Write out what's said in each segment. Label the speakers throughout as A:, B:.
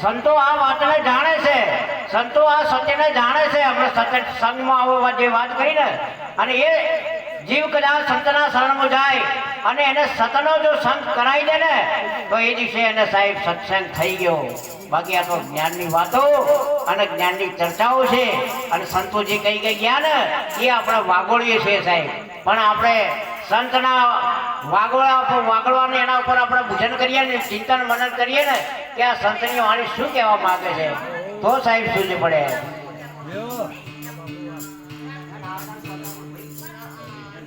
A: સંતો આ વાતને જાણે છે. સંતો આ સત્યને જાણે છે. આપણે સત્ય સંગમાં આવો જે વાત કરી ને, અને એ જીવ કદાચ સંતના શરણમાં જાય, અને એને સતનો જો સંત કરાવી દે ને, તો એ દિવસે એને સાહેબ સત્સંગ થઈ ગયો. બાકી આ તો જ્ઞાનની વાતો અને જ્ઞાનની ચર્ચાઓ છે. અને સંતો જે કહી ગઈ ગયા ને, એ આપણે વાગોળીએ છીએ સાહેબ. પણ આપણે સંતના વાગોળા ઉપર વાગોળવાને એના ઉપર આપણે પૂજન કરીએ ને, ચિંતન, મનન કરીએ ને, કે આ સંતની વાણી શું કહેવા માંગે છે? તો સાહેબ સૂઝ પડે.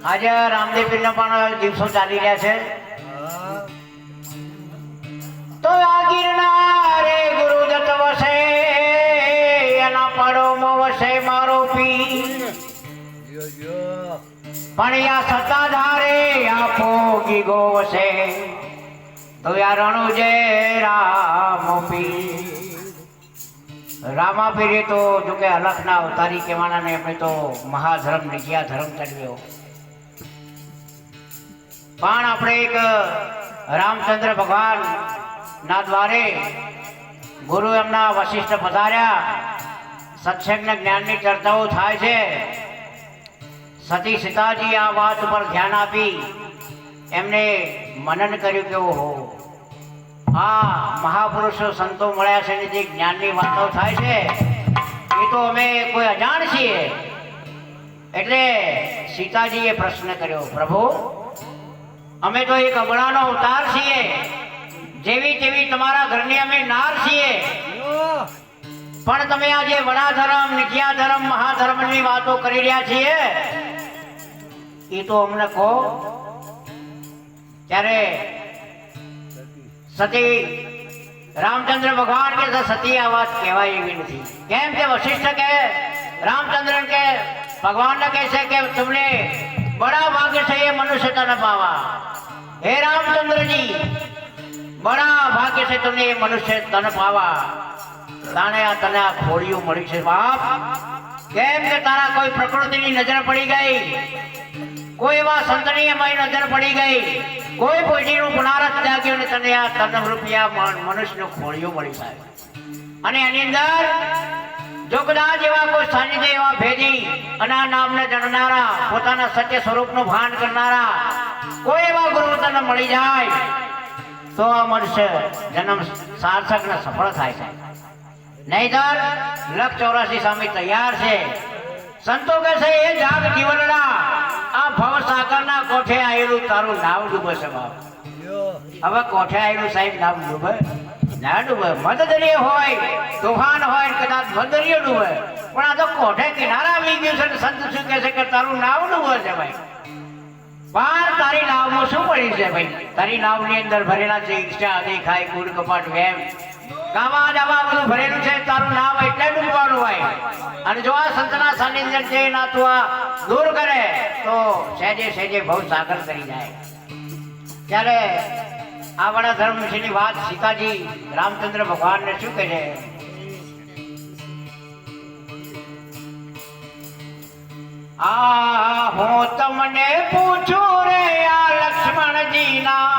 A: આજે રામદેવ પીરના પણ દિવસો ચાલી રહ્યા છે. તો આ ગિરનારે ગુરુદત્ત વસે, એના પડોમાં વસે મારો પી. પણ યા સત્તાધારે આપો ગીગો ગોવશે તો યા રણુ જે રામ પી રામાપીરે તો જો કે અલખના અવતારી કહેવાના ને એમણે તો મહાધર્મ નિજ્યા ધર્મ ચડ્યો પણ આપણે એક રામચંદ્ર ભગવાન ના દ્વારે ગુરુ એમના વશિષ્ઠ પધાર્યા. સત્સંગના જ્ઞાનની ચર્ચાઓ થાય છે. સતી સીતાજી આ વાત ઉપર ધ્યાન આપી. એમને મનન કર્યું કે ઓહો, આ મહાપુરુષો સંતો મળ્યા છે જે જ્ઞાનની વાતો થાય છે, એ તો અમે કોઈ અજાણ છીએ. એટલે સીતાજીએ પ્રશ્ન કર્યો, પ્રભુ, અમે તો એક અબળાનો અવતાર છીએ. જેવી તેવી તમારા ઘરની અમે નાર છીએ. પણ તમે આજે જે વડા ધર્મ નિત્યા ધર્મ મહાધર્મની વાતો કરી રહ્યા છીએ. એ તો અમને કહો ત્યારે સતી રામચંદ્ર ભગવાન કે છે, સતી આ વાત કહેવાય એવી નથી કેમ કે વશિષ્ઠ કે રામચંદ્ર કે ભગવાનને કહે છે કે તમને બડા ભાગ્ય છે એ મનુષ્ય તને પાવા હે રામચંદ્રજી બડા ભાગ્ય છે તમને એ મનુષ્ય તન પાવા તાણે આ તને આ ખોડિયું મળી છે બાપ કેમ કે તારા કોઈ પ્રકૃતિની નજર પડી ગઈ કોઈ એવા સંતની અમારી નજર પડી ગઈ. કોઈ પોઈટીનું પુનારસ જાગ્યો ને તને આ તન રૂપિયા મનુષ્યનું ખોળિયું મળી સાહેબ અને એની અંદર જો કદાચ એવા કોઈ સાનિધ્ય એવા ભેદી અને આ નામને જણનારા, પોતાના સત્ય સ્વરૂપનું ભાન કરનારા, કોઈ એવા ગુરુ તને મળી જાય, તો આ મનુષ્ય જન્મ સાર્થક ને સફળ થાય છે. નહીતર લખ ચોરાસી સામે તૈયાર છે. સંતો કે છે એ જાગ જીવનડા આ ભવસાગર ના કોઠે આવેલું તારું નાવ ડૂબે છે બાપ. હવે કોઠે આવેલું સાહેબ નામ ડૂબે? ના ડૂબે. મદદરીય હોય, તોફાન હોય, કદાચ મધદરિયો ડૂબે. પણ આ તો કોઠે કિનારા આવી ગયું છે સંત શું કહે છે કે તારું નાવ ડૂબે છે ભાઈ. બાર તારી નાવમાં શું પડ્યું છે ભાઈ? તારી નાવની અંદર ભરેલા છે ઈચ્છા દેખાય ખાય કુડ કપાટ, વેમ ગાવા દાવા બધું વાત સીતાજી રામચંદ્ર ભગવાનને શું કહે છે? આ હું તમને પૂછું રે, આ લક્ષ્મણજી ના